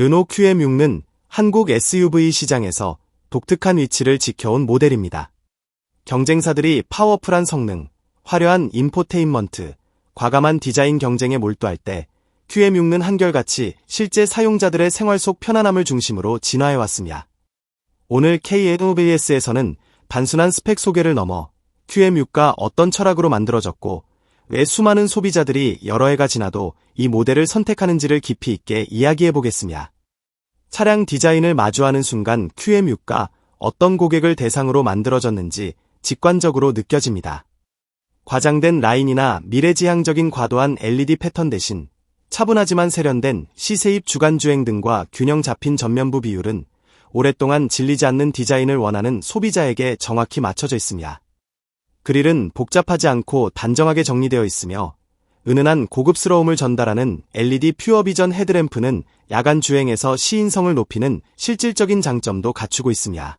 르노 QM6는 한국 SUV 시장에서 독특한 위치를 지켜온 모델입니다. 경쟁사들이 파워풀한 성능, 화려한 인포테인먼트, 과감한 디자인 경쟁에 몰두할 때 QM6는 한결같이 실제 사용자들의 생활 속 편안함을 중심으로 진화해왔습니다. 오늘 KNOBS에서는 단순한 스펙 소개를 넘어 QM6가 어떤 철학으로 만들어졌고 왜 수많은 소비자들이 여러 해가 지나도 이 모델을 선택하는지를 깊이 있게 이야기해 보겠습니다. 차량 디자인을 마주하는 순간 QM6가 어떤 고객을 대상으로 만들어졌는지 직관적으로 느껴집니다. 과장된 라인이나 미래지향적인 과도한 LED 패턴 대신 차분하지만 세련된 시세입 주간주행 등과 균형 잡힌 전면부 비율은 오랫동안 질리지 않는 디자인을 원하는 소비자에게 정확히 맞춰져 있습니다. 그릴은 복잡하지 않고 단정하게 정리되어 있으며 은은한 고급스러움을 전달하는 LED 퓨어 비전 헤드램프는 야간 주행에서 시인성을 높이는 실질적인 장점도 갖추고 있습니다.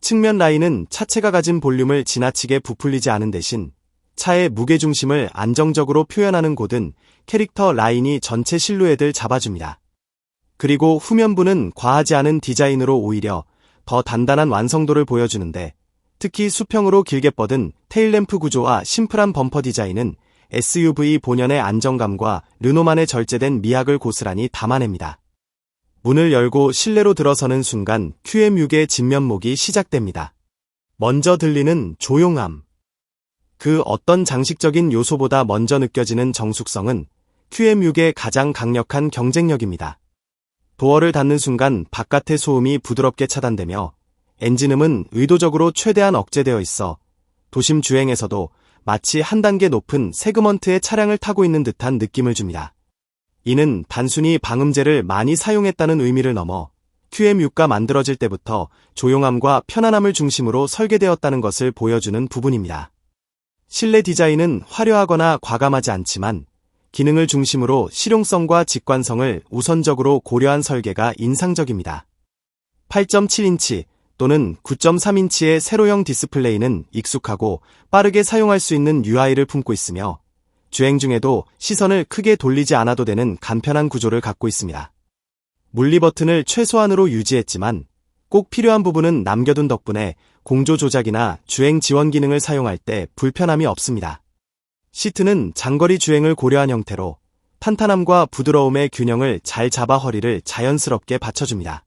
측면 라인은 차체가 가진 볼륨을 지나치게 부풀리지 않은 대신 차의 무게중심을 안정적으로 표현하는 곳은 캐릭터 라인이 전체 실루엣을 잡아줍니다. 그리고 후면부는 과하지 않은 디자인으로 오히려 더 단단한 완성도를 보여주는데 특히 수평으로 길게 뻗은 테일램프 구조와 심플한 범퍼 디자인은 SUV 본연의 안정감과 르노만의 절제된 미학을 고스란히 담아냅니다. 문을 열고 실내로 들어서는 순간 QM6의 진면목이 시작됩니다. 먼저 들리는 조용함. 그 어떤 장식적인 요소보다 먼저 느껴지는 정숙성은 QM6의 가장 강력한 경쟁력입니다. 도어를 닫는 순간 바깥의 소음이 부드럽게 차단되며 엔진음은 의도적으로 최대한 억제되어 있어 도심 주행에서도 마치 한 단계 높은 세그먼트의 차량을 타고 있는 듯한 느낌을 줍니다. 이는 단순히 방음제를 많이 사용했다는 의미를 넘어 QM6가 만들어질 때부터 조용함과 편안함을 중심으로 설계되었다는 것을 보여주는 부분입니다. 실내 디자인은 화려하거나 과감하지 않지만 기능을 중심으로 실용성과 직관성을 우선적으로 고려한 설계가 인상적입니다. 8.7인치 또는 9.3인치의 세로형 디스플레이는 익숙하고 빠르게 사용할 수 있는 UI를 품고 있으며 주행 중에도 시선을 크게 돌리지 않아도 되는 간편한 구조를 갖고 있습니다. 물리 버튼을 최소한으로 유지했지만 꼭 필요한 부분은 남겨둔 덕분에 공조 조작이나 주행 지원 기능을 사용할 때 불편함이 없습니다. 시트는 장거리 주행을 고려한 형태로 탄탄함과 부드러움의 균형을 잘 잡아 허리를 자연스럽게 받쳐줍니다.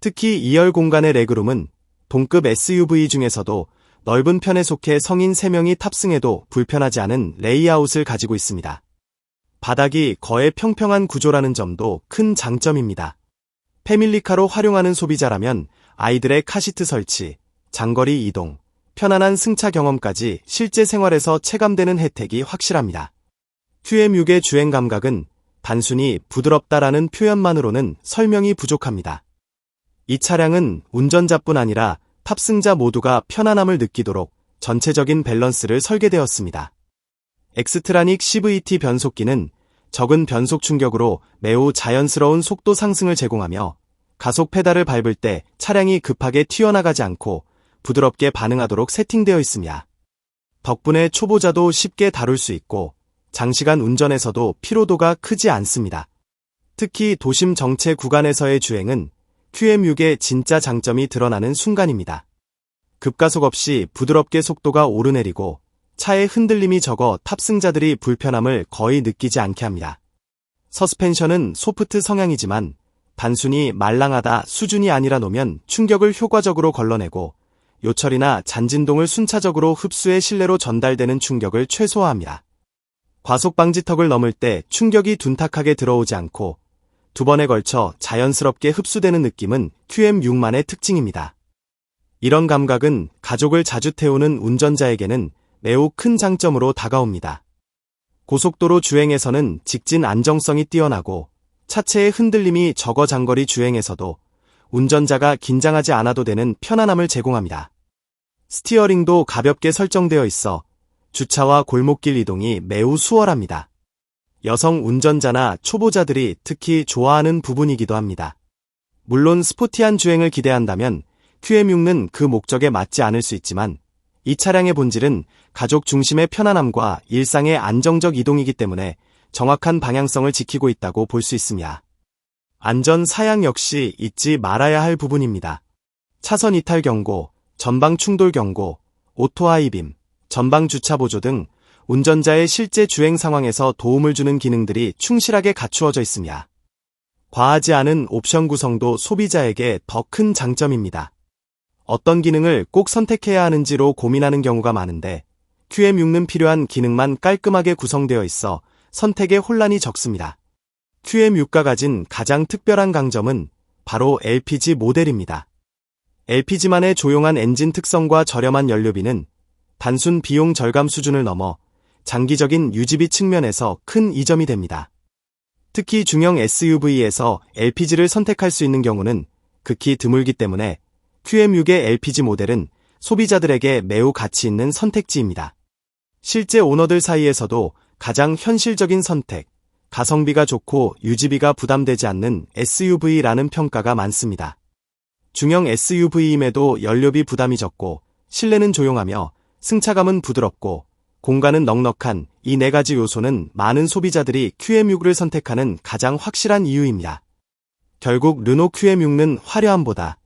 특히 2열 공간의 레그룸은 동급 SUV 중에서도 넓은 편에 속해 성인 3명이 탑승해도 불편하지 않은 레이아웃을 가지고 있습니다. 바닥이 거의 평평한 구조라는 점도 큰 장점입니다. 패밀리카로 활용하는 소비자라면 아이들의 카시트 설치, 장거리 이동, 편안한 승차 경험까지 실제 생활에서 체감되는 혜택이 확실합니다. QM6의 주행 감각은 단순히 부드럽다라는 표현만으로는 설명이 부족합니다. 이 차량은 운전자뿐 아니라 탑승자 모두가 편안함을 느끼도록 전체적인 밸런스를 설계되었습니다. 엑스트라닉 CVT 변속기는 적은 변속 충격으로 매우 자연스러운 속도 상승을 제공하며 가속 페달을 밟을 때 차량이 급하게 튀어나가지 않고 부드럽게 반응하도록 세팅되어 있습니다. 덕분에 초보자도 쉽게 다룰 수 있고 장시간 운전에서도 피로도가 크지 않습니다. 특히 도심 정체 구간에서의 주행은 QM6의 진짜 장점이 드러나는 순간입니다. 급가속 없이 부드럽게 속도가 오르내리고 차의 흔들림이 적어 탑승자들이 불편함을 거의 느끼지 않게 합니다. 서스펜션은 소프트 성향이지만 단순히 말랑하다 수준이 아니라 놓으면 충격을 효과적으로 걸러내고 요철이나 잔진동을 순차적으로 흡수해 실내로 전달되는 충격을 최소화합니다. 과속 방지턱을 넘을 때 충격이 둔탁하게 들어오지 않고 두 번에 걸쳐 자연스럽게 흡수되는 느낌은 QM6만의 특징입니다. 이런 감각은 가족을 자주 태우는 운전자에게는 매우 큰 장점으로 다가옵니다. 고속도로 주행에서는 직진 안정성이 뛰어나고 차체의 흔들림이 적어 장거리 주행에서도 운전자가 긴장하지 않아도 되는 편안함을 제공합니다. 스티어링도 가볍게 설정되어 있어 주차와 골목길 이동이 매우 수월합니다. 여성 운전자나 초보자들이 특히 좋아하는 부분이기도 합니다. 물론 스포티한 주행을 기대한다면 QM6는 그 목적에 맞지 않을 수 있지만 이 차량의 본질은 가족 중심의 편안함과 일상의 안정적 이동이기 때문에 정확한 방향성을 지키고 있다고 볼 수 있습니다. 안전 사양 역시 잊지 말아야 할 부분입니다. 차선 이탈 경고, 전방 충돌 경고, 오토 하이빔, 전방 주차 보조 등 운전자의 실제 주행 상황에서 도움을 주는 기능들이 충실하게 갖추어져 있으며 과하지 않은 옵션 구성도 소비자에게 더 큰 장점입니다. 어떤 기능을 꼭 선택해야 하는지로 고민하는 경우가 많은데 QM6는 필요한 기능만 깔끔하게 구성되어 있어 선택에 혼란이 적습니다. QM6가 가진 가장 특별한 강점은 바로 LPG 모델입니다. LPG만의 조용한 엔진 특성과 저렴한 연료비는 단순 비용 절감 수준을 넘어 장기적인 유지비 측면에서 큰 이점이 됩니다. 특히 중형 SUV에서 LPG를 선택할 수 있는 경우는 극히 드물기 때문에 QM6의 LPG 모델은 소비자들에게 매우 가치 있는 선택지입니다. 실제 오너들 사이에서도 가장 현실적인 선택, 가성비가 좋고 유지비가 부담되지 않는 SUV라는 평가가 많습니다. 중형 SUV임에도 연료비 부담이 적고 실내는 조용하며 승차감은 부드럽고 공간은 넉넉한 이 네 가지 요소는 많은 소비자들이 QM6를 선택하는 가장 확실한 이유입니다. 결국 르노 QM6는 화려함보다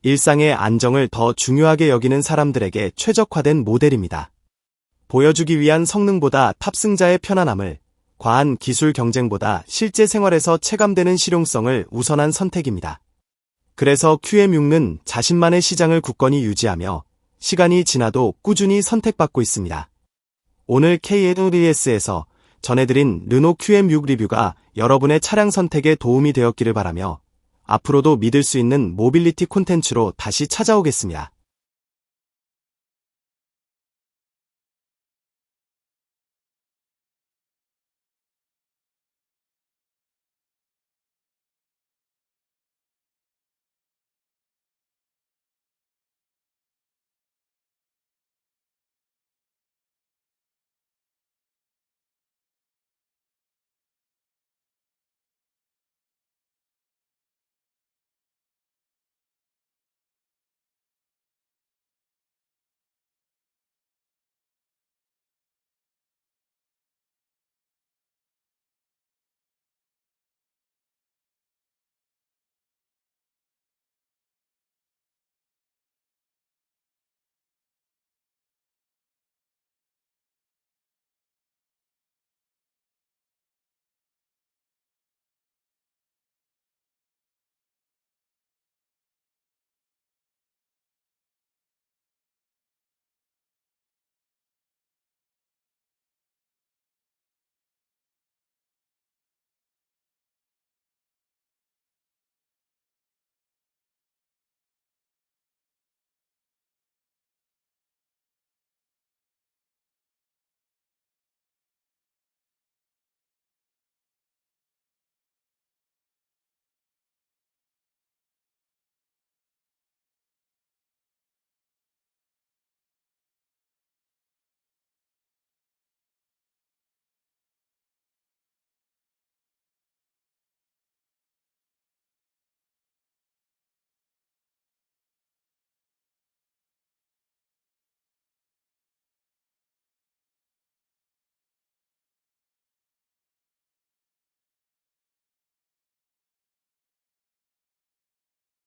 일상의 안정을 더 중요하게 여기는 사람들에게 최적화된 모델입니다. 보여주기 위한 성능보다 탑승자의 편안함을, 과한 기술 경쟁보다 실제 생활에서 체감되는 실용성을 우선한 선택입니다. 그래서 QM6는 자신만의 시장을 굳건히 유지하며 시간이 지나도 꾸준히 선택받고 있습니다. 오늘 KNUDS에서 전해드린 르노 QM6 리뷰가 여러분의 차량 선택에 도움이 되었기를 바라며 앞으로도 믿을 수 있는 모빌리티 콘텐츠로 다시 찾아오겠습니다.